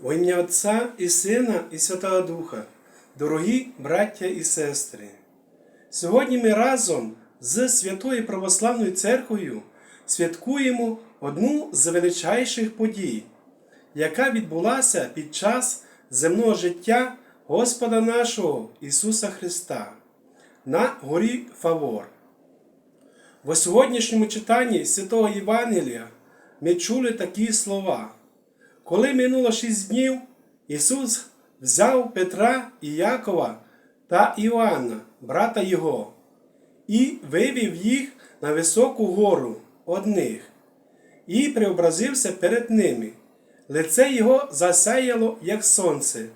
Во ім'я Отця і Сина, і Святого Духа, дорогі браття і сестри. Сьогодні ми разом з Святою Православною Церквою святкуємо одну з величайших подій, яка відбулася під час земного життя Господа нашого Ісуса Христа на горі Фавор. В сьогоднішньому читанні Святого Євангелія ми чули такі слова. Коли минуло шість днів, Ісус взяв Петра і Якова та Іоанна, брата Його, і вивів їх на високу гору одних, і преобразився перед ними. Лице його засяяло, як сонце,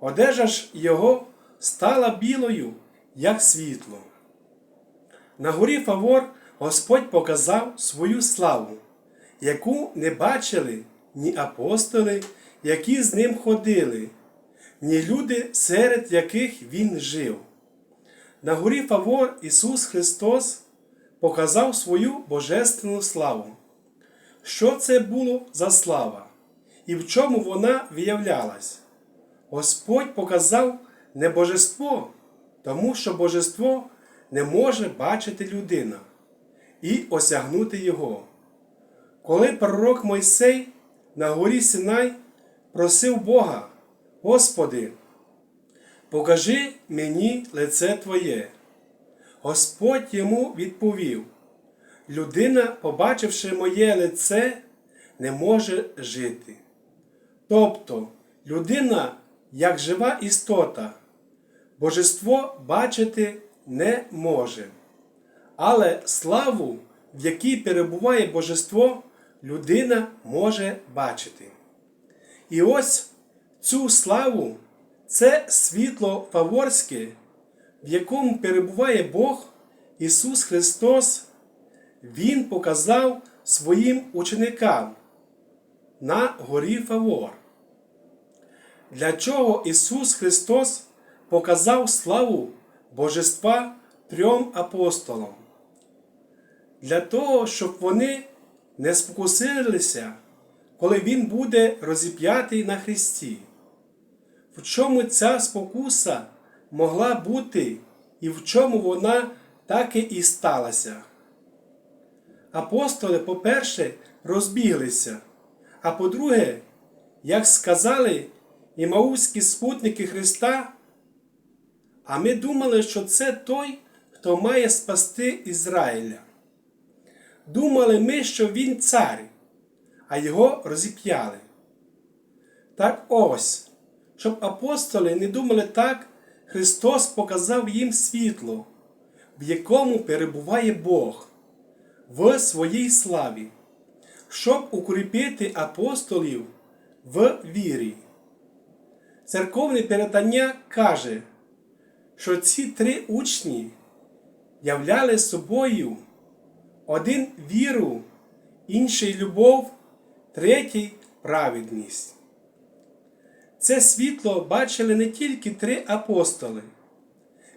одежа ж його стала білою, як світло. На горі Фавор Господь показав свою славу, яку не бачили ні апостоли, які з ним ходили, ні люди, серед яких він жив. На горі Фавор Ісус Христос показав свою божественну славу. Що це було за слава і в чому вона виявлялась? Господь показав не божество, тому що божество не може бачити людина і осягнути його. Коли пророк Мойсей на горі Синай просив Бога, Господи, покажи мені лице Твоє. Господь йому відповів: Людина, побачивши моє лице, не може жити. Тобто людина, як жива істота, божество бачити не може. Але славу, в якій перебуває божество, людина може бачити. І ось цю славу це світло Фаворське, в якому перебуває Бог Ісус Христос, Він показав своїм ученикам на горі Фавор. Для чого Ісус Христос показав славу Божества трьом апостолам? Для того, щоб вони не спокусилися, коли Він буде розіп'ятий на Христі. В чому ця спокуса могла бути і в чому вона так і сталася? Апостоли, по-перше, розбіглися, а по-друге, як сказали імаузькі спутники Христа, а ми думали, що це той, хто має спасти Ізраїля. Думали ми, що він цар, а його розіп'яли. Так ось, щоб апостоли не думали так, Христос показав їм світло, в якому перебуває Бог в своїй славі, щоб укріпити апостолів в вірі. Церковне передання каже, що ці три учні являли собою один віру, інший любов, третій праведність. Це світло бачили не тільки три апостоли.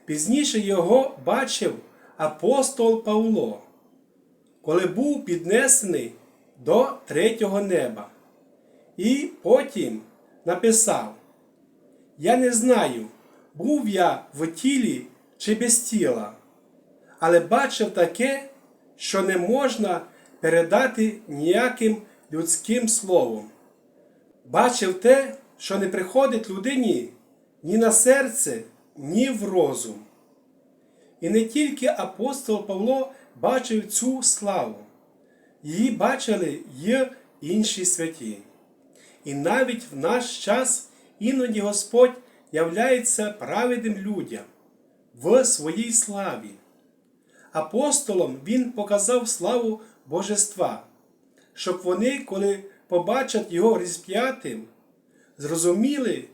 Пізніше його бачив апостол Павло, коли був піднесений до третього неба. І потім написав: Я не знаю, був я в тілі чи без тіла, але бачив таке, що не можна передати ніяким людським словом. Бачив те, що не приходить людині ні на серце, ні в розум. І не тільки апостол Павло бачив цю славу, її бачили й інші святі. І навіть в наш час іноді Господь являється праведним людям в своїй славі. Апостолам Він показав славу Божества, щоб вони, коли побачать його розп'ятим, зрозуміли,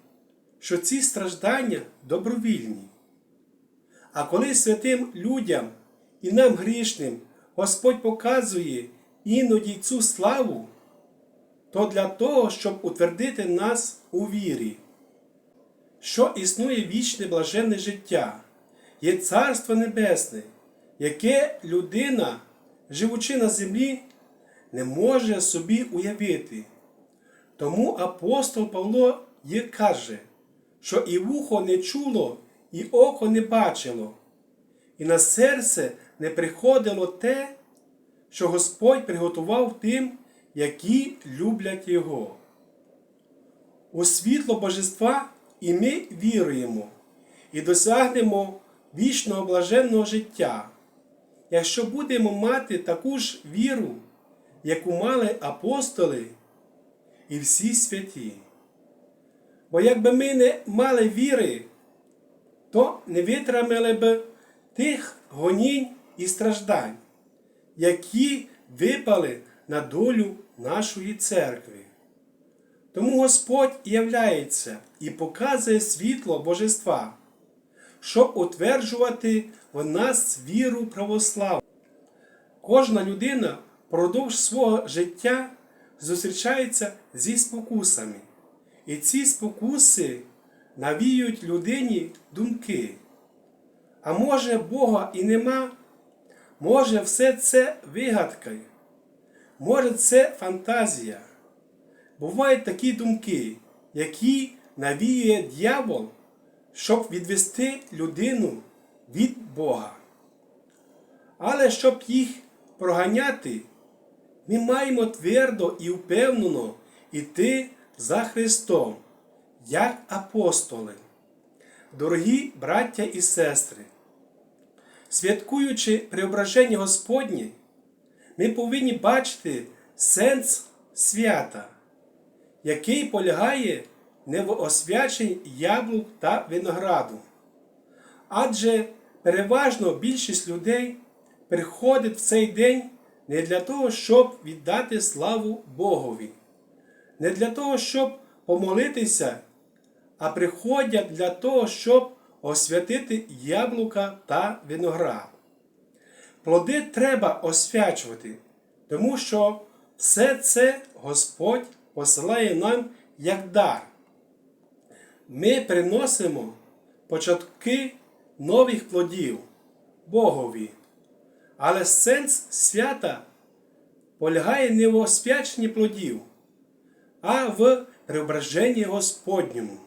що ці страждання добровільні. А коли святим людям і нам грішним Господь показує іноді цю славу, то для того, щоб утвердити нас у вірі, що існує вічне блаженне життя, є Царство Небесне, яке людина, живучи на землі, не може собі уявити. Тому апостол Павло і каже, що і вухо не чуло, і око не бачило, і на серце не приходило те, що Господь приготував тим, які люблять Його. У світло Божества і ми віруємо і досягнемо вічного блаженного життя, якщо будемо мати таку ж віру, яку мали апостоли і всі святі. Бо якби ми не мали віри, то не витримали б тих гонінь і страждань, які випали на долю нашої церкви. Тому Господь являється і показує світло Божества, щоб утверджувати в нас віру православну. Кожна людина впродовж свого життя зустрічається зі спокусами, і ці спокуси навіюють людині думки. А може Бога і нема, може все це вигадка, може це фантазія. Бувають такі думки, які навіює дьявол, щоб відвести людину від Бога. Але щоб їх проганяти, ми маємо твердо і впевнено йти за Христом, як апостоли. Дорогі браття і сестри, святкуючи преображення Господнє, ми повинні бачити сенс свята, який полягає не в освяченні яблук та винограду. Адже переважно більшість людей приходить в цей день не для того, щоб віддати славу Богові, не для того, щоб помолитися, а приходять для того, щоб освятити яблука та виноград. Плоди треба освячувати, тому що все це Господь посилає нам як дар. Ми приносимо початки нових плодів Богові. Але сенс свята полягає не в освяченні плодів, а в преображенні Господньому.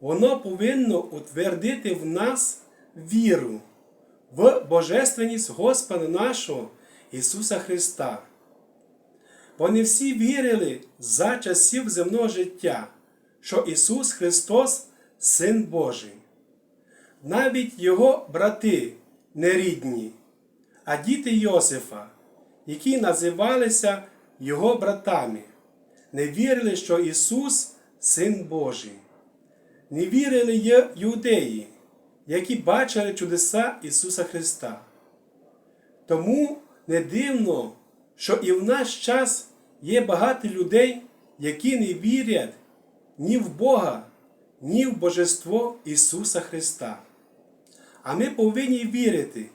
Воно повинно утвердити в нас віру в Божественність Господа нашого Ісуса Христа. Бо не всі вірили за часів земного життя, що Ісус Христос Син Божий. Навіть Його брати нерідні, а діти Йосифа, які називалися Його братами, не вірили, що Ісус Син Божий. Не вірили юдеї, які бачили чудеса Ісуса Христа. Тому не дивно, що і в наш час є багато людей, які не вірять ні в Бога, ні в Божество Ісуса Христа. А ми повинні вірити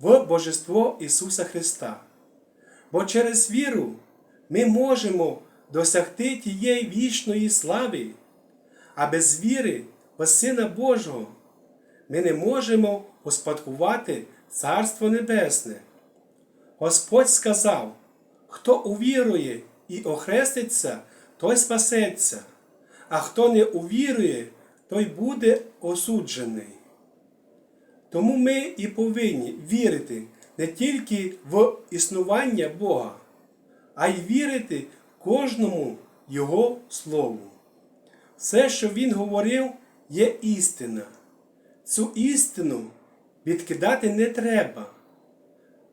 в Божество Ісуса Христа. Бо через віру ми можемо досягти тієї вічної слави, а без віри в Сина Божого ми не можемо успадкувати Царство Небесне. Господь сказав, хто увірує і охреститься, той спасеться, а хто не увірує, той буде осуджений. Тому ми і повинні вірити не тільки в існування Бога, а й вірити кожному Його Слову. Все, що Він говорив, є істина. Цю істину відкидати не треба,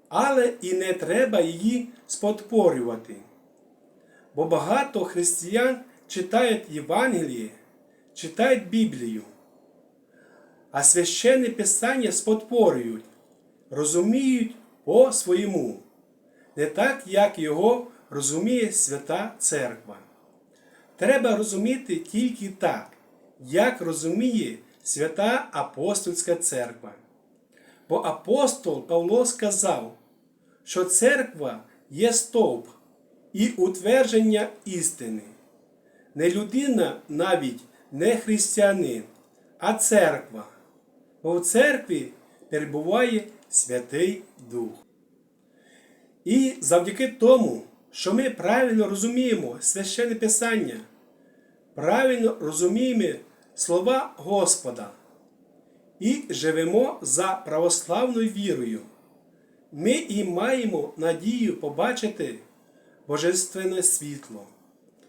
але і не треба її спотворювати. Бо багато християн читають Євангеліє, читають Біблію а священне Писання спотворюють, розуміють по своєму, не так, як його розуміє Свята Церква. Треба розуміти тільки так, як розуміє Свята Апостольська Церква. Бо апостол Павло сказав, що церква є стовп і утвердження істини. Не людина навіть не християнин, а церква бо в церкві перебуває Святий Дух. І завдяки тому, що ми правильно розуміємо священне Писання, правильно розуміємо слова Господа і живемо за православною вірою. Ми і маємо надію побачити Божественне світло,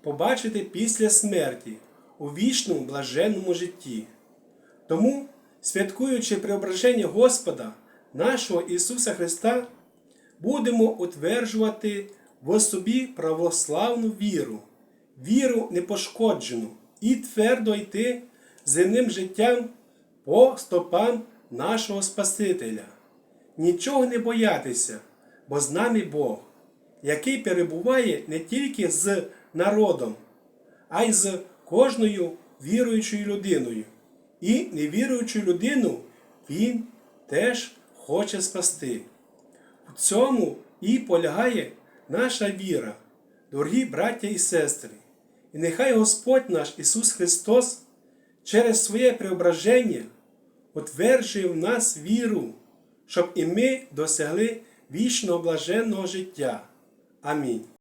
побачити після смерті у вічному блаженному житті. Тому, святкуючи преображення Господа, нашого Ісуса Христа, будемо утверджувати в собі православну віру, віру непошкоджену і твердо йти земним життям по стопам нашого Спасителя. Нічого не боятися, бо з нами Бог, який перебуває не тільки з народом, а й з кожною віруючою людиною. І невіруючу людину Він теж хоче спасти. У цьому і полягає наша віра, дорогі браття і сестри. І нехай Господь наш Ісус Христос через своє преображення утверджує в нас віру, щоб і ми досягли вічного блаженного життя. Амінь.